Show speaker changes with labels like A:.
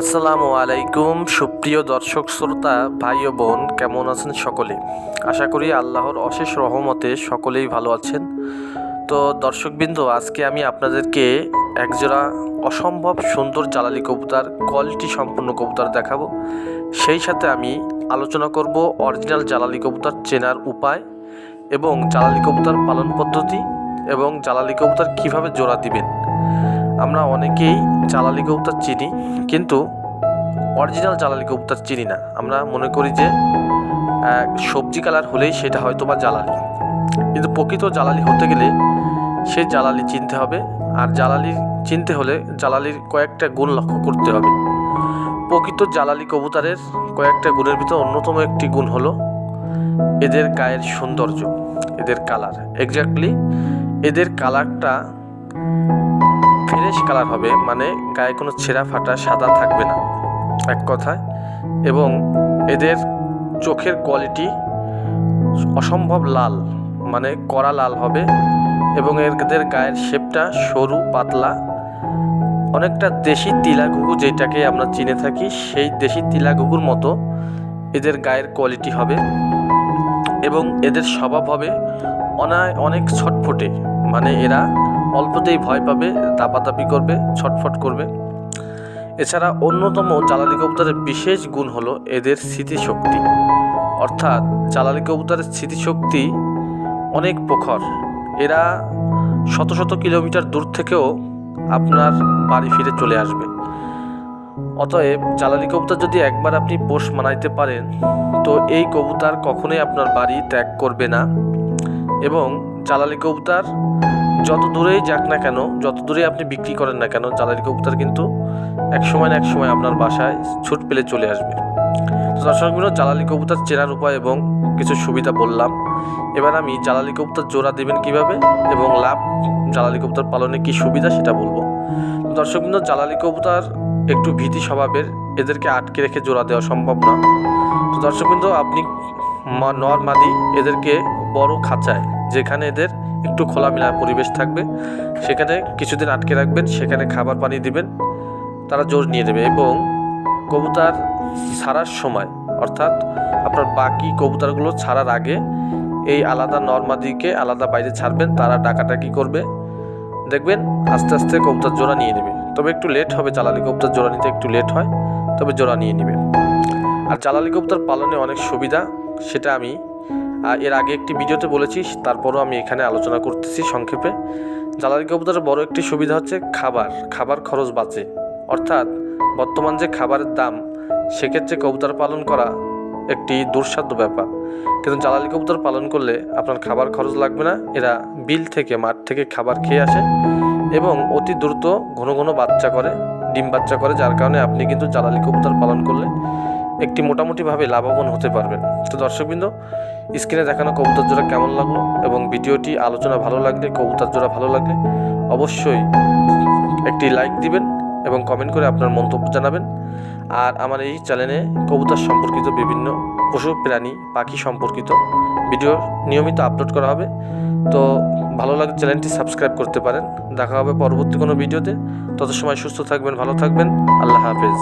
A: আসসালামু আলাইকুম, সুপ্রিয় দর্শক, শ্রোতা, ভাই ও বোন, কেমন আছেন সকলে? আশা করি আল্লাহর অশেষ রহমতে সকলেই ভালো আছেন। তো দর্শকবৃন্দ, আজকে আমি আপনাদেরকে একজোড়া অসম্ভব সুন্দর জ্বালালি কবুতর, কোয়ালিটি সম্পন্ন কবুতর দেখাবো। সেই সাথে আমি আলোচনা করব অরিজিনাল জ্বালালি কবুতর চেনার উপায় এবং জ্বালালি কবুতর পালন পদ্ধতি এবং জ্বালালি কবুতর কীভাবে জোড়া দিবেন। আমরা অনেকেই জালালি কবুতর চিনি, কিন্তু অরিজিনাল জালালি কবুতর চিনি না। আমরা মনে করি যে সবজি কালার হলেই সেটা হয়তো বা জ্বালালি কিন্তু প্রকৃত জ্বালালি হতে গেলে সেই জ্বালালি চিনতে হবে, আর জ্বালালি চিনতে হলে জ্বালালির কয়েকটা গুণ লক্ষ্য করতে হবে। প্রকৃত জ্বালালি কবুতরের কয়েকটা গুণের ভিতর অন্যতম একটি গুণ হলো এদের গায়ের সৌন্দর্য, এদের কালার এক্স্যাক্টলি এদের কালারটা ফ্রেশ কালার হবে মানে গায়ে কোনো ছেঁড়া ফাটা সাদা থাকবে না, এক কথায়। এবং এদের চোখের কোয়ালিটি অসম্ভব লাল মানে কড়া লাল হবে। এবং এদের গায়ের শেপটা সরু, পাতলা। অনেকটা দেশি তিলা ঘুঘু যেটাকে আমরা চিনে থাকি, সেই দেশি তিলা ঘুঘুর মতো এদের গায়ের কোয়ালিটি হবে। এবং এদের স্বভাব হবে অনায়, অনেক ছটফটে মানে এরা অল্পতেই ভয় পাবে, দাপাদাপি করবে, ছটফট করবে। এছাড়া অন্যতম জালালি কবুতরের বিশেষ গুণ হলো এদের স্মৃতিশক্তি। অর্থাৎ জালালি কবুতরের স্মৃতিশক্তি অনেক প্রখর। এরা শত শত কিলোমিটার দূর থেকেও আপনার বাড়ি ফিরে চলে আসবে। অতএব জালালি কবুতর যদি একবার আপনি পোষ মানাইতে পারেন, তো এই কবুতর কখনোই আপনার বাড়ি ত্যাগ করবে না। এবং জালালি কবুতর যত দূরেই যাক না কেন, যত দূরেই আপনি বিক্রি করেন না কেন, জালালি কবুতর কিন্তু এক সময় না এক সময় আপনার বাসায় ছুট পেলে চলে আসবে। তো দর্শকগুলো জালালি কবুতর চেনার উপায় এবং কিছু সুবিধা বললাম। এবার আমি জালালি কবুতর জোড়া দেবেন কীভাবে এবং লাভ জালালি কবুতর পালনে কি সুবিধা সেটা বলব। দর্শকবৃন্দ জালালি কবুতর একটু ভীতি স্বভাবের, এদেরকে আটকে রেখে জোড়া দেওয়া সম্ভব না। তো দর্শকবৃন্দ আপনি নর মাদি এদেরকে বড় খাঁচায় যেখানে এদের একটু খোলামেলা পরিবেশ থাকবে, সেখানে কিছুদিন আটকে রাখবেন, সেখানে খাবার পানি দিবেন, তারা জোর নিয়ে নেবে এবং কবুতর ছাড়ার সময়, অর্থাৎ আপনার বাকি কবুতরগুলো ছাড়ার আগে এই আলাদা নর্মাদিকে আলাদা বাইরে ছাড়বেন, তারা ডাকাডাকি করবে। দেখবেন আস্তে আস্তে কবুতর জোড়া নিয়ে নেবে। তবে একটু লেট হবে জালালি কবুতর জোড়া নিতে একটু লেট হয়, তবে জোড়া নিয়ে নেবে। আর জালালি কবুতর পালনে অনেক সুবিধা, সেটা আমি এর আগে একটি ভিডিওতে বলেছি, তারপরও আমি এখানে আলোচনা করতেছি সংক্ষেপে। জালালি কবুতরের বড় একটি সুবিধা হচ্ছে খাবার খাবার খরচ বাঁচে। অর্থাৎ বর্তমান যে খাবারের দাম, সেক্ষেত্রে কবুতর পালন করা একটি দুঃসাধ্য ব্যাপার। কিন্তু জালালি কবুতর পালন করলে আপনার খাবার খরচ লাগবে না, এরা বিল থেকে, মাঠ থেকে খাবার খেয়ে আসে এবং অতি দ্রুত ঘন ঘন বাচ্চা করে, ডিম বাচ্চা করে, যার কারণে আপনি কিন্তু জালালি কবুতর পালন করলে একটি মোটামুটিভাবে লাভবান হতে পারবেন। তো দর্শকবৃন্দ, স্ক্রিনে দেখানো কবুতর জোড়া কেমন লাগল এবং ভিডিওটি আলোচনা ভালো লাগলে, কবুতর জোড়া ভালো লাগলে অবশ্যই একটি লাইক দিবেন এবং কমেন্ট করে আপনার মন্তব্য জানাবেন। আর আমার এই চ্যানেলে কবুতর সম্পর্কিত বিভিন্ন পশু, প্রাণী, পাখি সম্পর্কিত ভিডিও নিয়মিত আপলোড করা হবে। তো ভালো লাগে চ্যানেলটি সাবস্ক্রাইব করতে পারেন। দেখা হবে পরবর্তী কোনো ভিডিওতে তত সময় সুস্থ থাকবেন, ভালো থাকবেন। আল্লাহ হাফেজ।